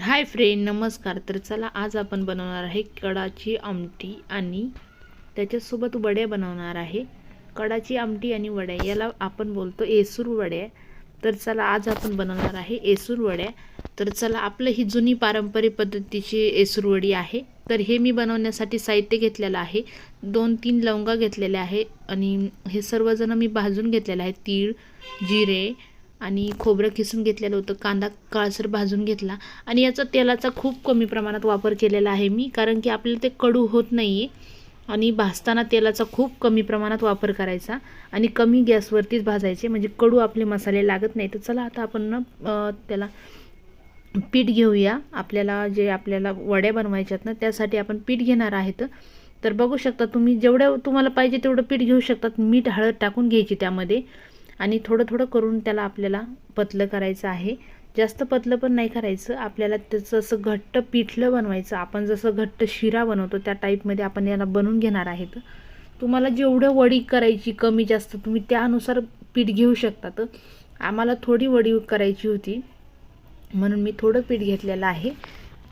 Hi friend नमस्कार. तर चला आज आपण बनवणार आहे कडाची आमटी आणि त्याच्यासोबत वड्या बनवणार आहे. कडाची आमटी आणि वड्या याला आपण बोलतो एसूर वड्या. तर चला आज आपण बनवणार आहे एसूर वड्या. तर चला आपलं ही जुनी पारंपरिक पद्धतीची एसूर वडी आहे. तर हे मी बनवण्यासाठी साहित्य घेतलेलं आहे. दोन तीन लवंगा घेतलेल्या आहे आणि हे सर्वजण मी भाजून घेतलेलं आहे. तीळ जिरे आणि खोबरं किसून घेतलेलं होतं कांदा काळसर भाजून घेतला. आणि याचा तेलाचा खूप कमी प्रमाणात वापर केलेला आहे मी कारण की आपल्याला ते कडू होत नाही आहे आणि भाजताना तेलाचा खूप कमी प्रमाणात वापर करायचा आणि कमी गॅसवरतीच भाजायचे म्हणजे कडू आपले मसाले लागत नाही. तर चला आता आपण ना त्याला पीठ घेऊया. आपल्याला जे आपल्याला वड्या बनवायच्यात ना त्यासाठी आपण पीठ घेणार आहेत. तर बघू शकता तुम्ही जेवढं तुम्हाला पाहिजे तेवढं पीठ घेऊ शकतात. मीठ हळद टाकून घ्यायची त्यामध्ये. आणि थोडं थोडं करून त्याला आपल्याला पतलं करायचं आहे. जास्त पतलं पण नाही करायचं. आपल्याला त्याचं असं घट्ट पिठलं बनवायचं. आपण जसं घट्ट शिरा बनवतो त्या टाईपमध्ये आपण याला बनवून घेणार आहेत. तुम्हाला जेवढं वडी करायची कमी जास्त तुम्ही त्यानुसार पीठ घेऊ शकतात. आम्हाला थोडी वडी करायची होती. म्हणून मी थोडं पीठ घेतलेलं आहे.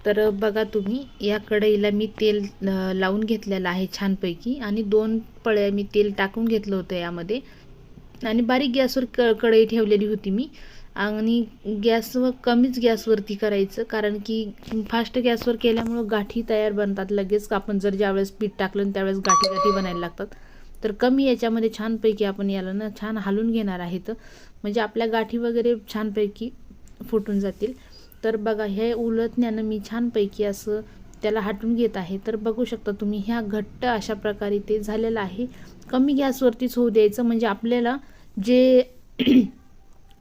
तर बघा तुम्ही या कढईला मी तेल लावून घेतलेलं आहे छानपैकी. आणि दोन पळ्या मी तेल टाकून घेतलं होतं यामध्ये. आणि बारीक गॅसवर क कढई ठेवलेली होती मी. आणि गॅसवर कमीच गॅसवरती करायचं कारण की फास्ट गॅसवर केल्यामुळं गाठी तयार बनतात लगेच. आपण जर ज्यावेळेस पीठ टाकलं आणि त्यावेळेस गाठी गाठी बनायला लागतात. तर कमी याच्यामध्ये छानपैकी आपण याला ना छान हालून घेणार आहेत म्हणजे आपल्या गाठी वगैरे छानपैकी फुटून जातील. तर बघा हे उलटण्यानं मी छानपैकी असं त्याला हटून घेत आहे. तर बघू शकता तुम्ही ह्या घट्ट अशा प्रकारे ते झालेलं आहे. कमी गॅसवरतीच होऊ द्यायचं म्हणजे आपल्याला जे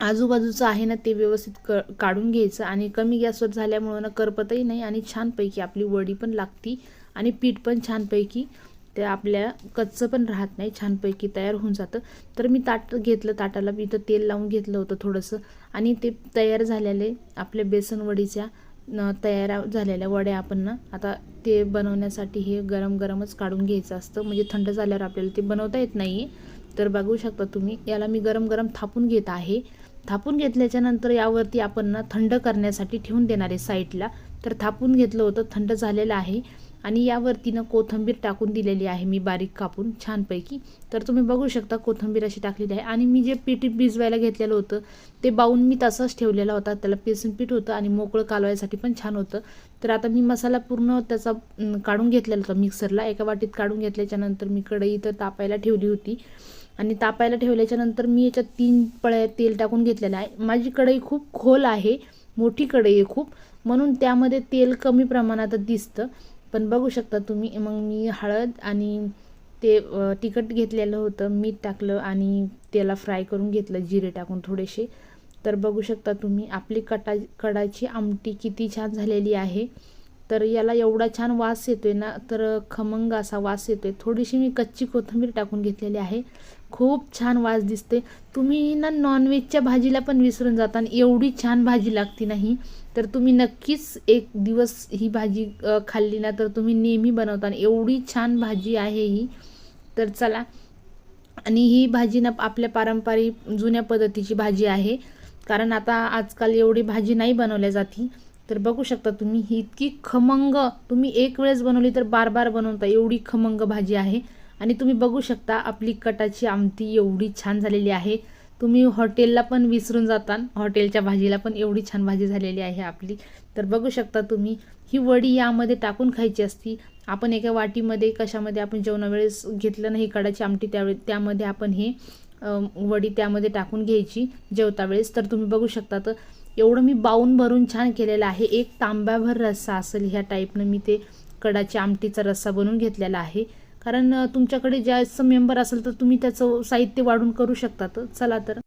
आजूबाजूचं आहे ना ते व्यवस्थित क काढून घ्यायचं आणि कमी गॅसवर झाल्यामुळं ना करपतही नाही आणि छानपैकी आपली वडी पण लागती आणि पीठ पण छानपैकी ते आपल्या कच्चं पण राहत नाही छानपैकी तयार होऊन जातं. तर मी ताट घेतलं ताटाला मी इथं तेल लावून घेतलं होतं थोडंसं आणि ते तयार झालेले आपल्या बेसनवडीच्या न तयार झालेल्या वड्या आपण ना आता ते बनवण्यासाठी हे गरम गरमच काढून घ्यायचं असतं. म्हणजे थंड झाल्यावर आपल्याला ते बनवता येत नाही तर बघू शकता तुम्ही याला मी गरम गरम थापून घेत आहे. थापून घेतल्याच्यानंतर यावरती आपण ना थंड करण्यासाठी ठेवून देणार आहे साईडला. तर थापून घेतलं होतं थंड झालेलं आहे. आणि यावरती ना कोथिंबीर टाकून दिलेली आहे मी बारीक कापून छानपैकी. तर तुम्ही बघू शकता कोथिंबीर अशी टाकलेली आहे. आणि मी जे पीठ भिजवायला घेतलेलं होतं ते बाऊन मी तसाच ठेवलेला होता. त्याला पेसून पीठ होतं आणि मोकळं कालवायसाठी पण छान होतं. तर आता मी मसाला पूर्ण त्याचा काढून घेतलेला होता मिक्सरला. एका वाटीत काढून घेतल्याच्यानंतर मी कढई इथं तापायला ठेवली होती. आणि तापायला ठेवल्याच्यानंतर मी याच्यात तीन पळ्या तेल टाकून घेतलेलं आहे. माझी कढई खूप खोल आहे मोठी कढई आहे खूप. म्हणून त्यामध्ये तेल कमी प्रमाणात दिसतं. पण बघू शकता तुम्ही मग मी हळद आणि ते तिखट घेतलेलं होतं मीठ टाकलं आणि त्याला फ्राय करून घेतलं जिरे टाकून थोडेसे. तर बघू शकता तुम्ही आपली कटा कडाची आमटी किती छान झालेली आहे. तर याला एवढा छान वास येतोय ना तर खमंग असा वास येतोय. थोडीशी मी कच्ची कोथिंबीर टाकून घेतलेली आहे. खूप छान वास दिसते तुम्ही ना नॉनव्हेजच्या भाजीला पण विसरून जाता आणि एवढी छान भाजी लागती नाही तर तुम्ही नक्कीच एक दिवस ही भाजी खाल्ली ना तर तुम्ही नेहमी बनवता. आणि एवढी छान भाजी आहे ही. तर चला. आणि ही भाजी ना आपल्या पारंपरिक जुन्या पद्धतीची भाजी आहे. कारण आता आजकाल एवढी भाजी नाही बनवल्या जाती तर बघू शकता तुम्ही ही इतकी खमंग तुम्ही एक वेळेस बनवली तर बार बार बनवता एवढी खमंग भाजी आहे. आणि तुम्ही बघू शकता आपली कटाची आमटी एवढी छान झालेली आहे. तुम्ही हॉटेलला पण विसरून जाता हॉटेलच्या भाजीला पण एवढी छान भाजी झालेली आहे आपली. तर बघू शकता तुम्ही ही वडी यामध्ये टाकून खायची असती. आपण एका वाटीमध्ये कशामध्ये आपण जेवणावेळेस घेतलं नाही कडाची आमटी त्यावेळी त्यामध्ये आपण हे वडी त्यामध्ये टाकून घ्यायची जेवता वेळेस तर तुम्ही बघू शकता तर एवढं मी बाऊन भरून छान केलेलं आहे. एक तांब्याभर रस्सा असेल ह्या टाईपनं मी ते कडाच्या आमटीचा रस्सा बनवून घेतलेला आहे. कारण तुमच्याकडे जास्त मेंबर असेल तर तुम्ही त्याचं साहित्य वाढून करू शकतात चला तर.